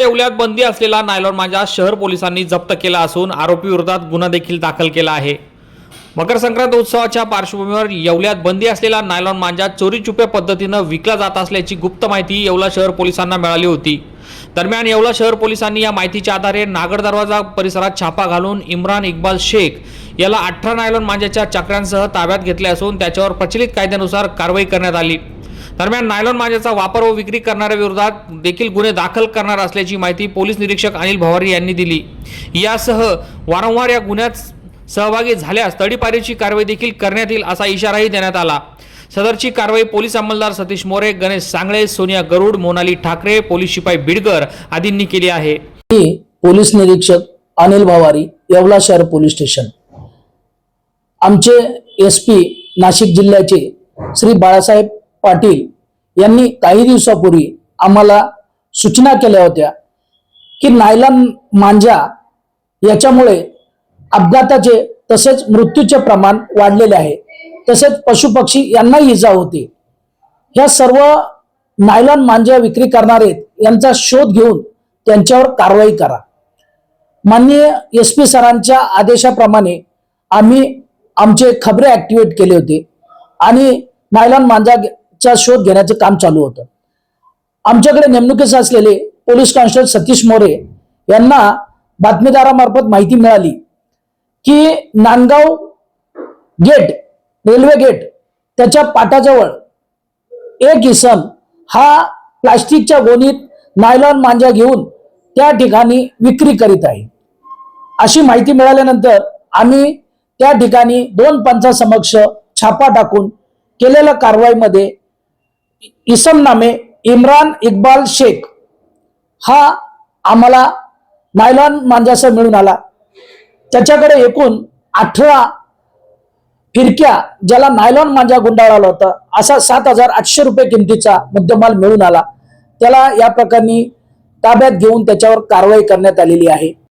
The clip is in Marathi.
येवल्यात बंदी असलेला नायलॉन मांजा शहर पोलिसांनी जप्त केला असून आरोपी विरोधात गुन्हा देखील दाखल केला आहे. मकर संक्रांत उत्सवाच्या पार्श्वभूमीवर येवल्यात बंदी असलेला नायलॉन मांजा चोरीचुप्या पद्धतीनं विकला जात असल्याची गुप्त माहिती येवला शहर पोलिसांना मिळाली होती. दरम्यान येवला शहर पोलिसांनी या माहितीच्या आधारे नागड दरवाजा परिसरात छापा घालून इम्रान इक्बाल शेख याला अठरा नायलॉन मांजाच्या चक्रांसह ताब्यात घेतले असून त्याच्यावर प्रचलित कायद्यानुसार कारवाई करण्यात आली. दरम्यान नायलॉन मांजाचा वापर व विक्री करणाऱ्या विरोधात देखील गुन्हे दाखल करणार असल्याची माहिती पोलीस निरीक्षक अनिल भवारी यांनी दिली. यासह वारंवार या गुन्ह्यात सहभागी झाल्यास तडीपारीची कारवाई देखील करण्यात येईल असा इशाराही देण्यात आला. सदरची कारवाई पोलीस अंमलदार सतीश मोरे गणेश सांगळे सोनिया गरुड मोनाली ठाकरे पोलीस शिपाई बिडकर आदींनी केली आहे. मी पोलीस निरीक्षक अनिल भवारी येवला शहर पोलीस स्टेशन. आमचे एस पी नाशिक जिल्ह्याचे श्री बाळासाहेब पाटील यांनी काही दिवसापूर्वी आम्हाला सूचना केल्या होत्या की नायलॉन मांजा याच्यामुळे अपघाताचे तसेच मृत्यूचे प्रमाण वाढलेले आहे. तसेच पशुपक्षी यांनाही इजा होते. ह्या सर्व नायलॉन मांजा विक्री करणारे यांचा शोध घेऊन त्यांच्यावर कारवाई करा. माननीय एस पी सरांच्या आदेशाप्रमाणे आम्ही आमचे खबरे ऍक्टिव्हेट केले होते आणि नायलॉन मांजा चा शोध घेण्याचं काम चालू होतं. आमच्याकडे नेमणुकीस असलेले पोलीस कॉन्स्टेबल सतीश मोरे यांना बातमीदारामार्फत माहिती मिळाली की नांदगाव गेट रेल्वे गेट त्याच्या पाटाजवळ एक इसम हा प्लास्टिकच्या गोणीत नायलॉन मांजा घेऊन त्या ठिकाणी विक्री करीत आहे. अशी माहिती मिळाल्यानंतर आम्ही त्या ठिकाणी दोन पंचासमक्ष छापा टाकून केलेल्या कारवाईमध्ये इसम नामे इम्रान इक्बाल शेख हा आम्हाला नायलॉन मांजासह मिळून आला. त्याच्याकडे एकूण अठरा फिरक्या ज्याला नायलॉन मांजा गुंडाळला होता असा सात हजार आठशे रुपये किमतीचा मुद्देमाल मिळून आला. त्याला या प्रकरणी ताब्यात घेऊन त्याच्यावर कारवाई करण्यात आलेली आहे.